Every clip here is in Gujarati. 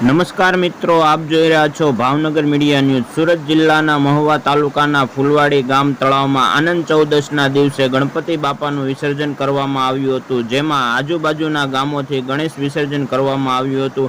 નમસ્કાર મિત્રો, આપ જોઈ રહ્યા છો ભાવનગર મીડિયા ન્યૂઝ. સુરત જિલ્લાના મહુવા તાલુકાના ફુલવાડી ગામ તળાવમાં આનંદ ચૌદશના દિવસે ગણપતિ બાપાનું વિસર્જન કરવામાં આવ્યું હતું, જેમાં આજુબાજુના ગામોથી ગણેશ વિસર્જન કરવામાં આવ્યું હતું.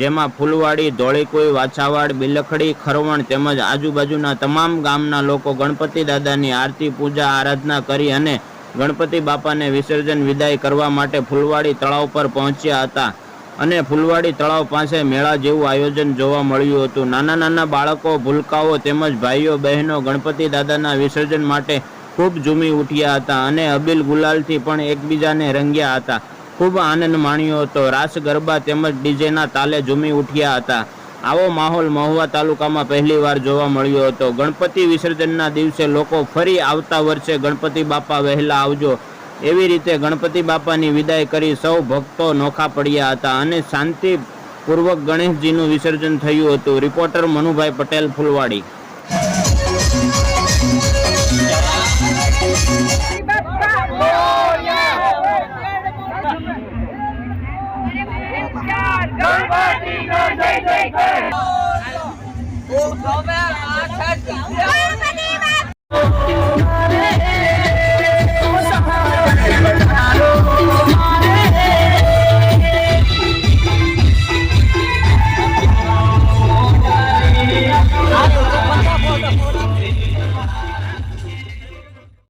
જેમાં ફુલવાડી, ધોળીકુઈ, વાછાવાડ, બિલખડી, ખરવણ તેમજ આજુબાજુના તમામ ગામના લોકો ગણપતિ દાદાની આરતી, પૂજા, આરાધના કરી અને ગણપતિ બાપાને વિસર્જન વિદાય કરવા માટે ફુલવાડી તળાવ પર પહોંચ્યા હતા. અને ફુલવાડી તળાવ પાસે મેળા જેવું આયોજન જોવા મળ્યું હતું. નાના નાના બાળકો, ભૂલકાઓ તેમજ ભાઈઓ, બહેનો, ગણપતિ દાદાના વિસર્જન માટે ખૂબ ઝૂમી ઉઠ્યા હતા અને અબીલ ગુલાલથી પણ એકબીજાને રંગ્યા હતા. ખૂબ આનંદ માણ્યો હતો. રાસ, ગરબા તેમજ ડીજેના તાલે ઝૂમી ઉઠ્યા હતા. આવો માહોલ મહુવા તાલુકામાં પહેલીવાર જોવા મળ્યો હતો. ગણપતિ વિસર્જનના દિવસે લોકો ફરી આવતા વર્ષે ગણપતિ બાપા વહેલા આવજો. એવી રીતે ગણપતિ બાપાની વિદાય કરી સૌ ભક્તો નોખા પડ્યા હતા અને શાંતિપૂર્વક ગણેશજીનું વિસર્જન થયું હતું. રિપોર્ટર મનુભાઈ પટેલ, ફુલવાડી. ગણપતિ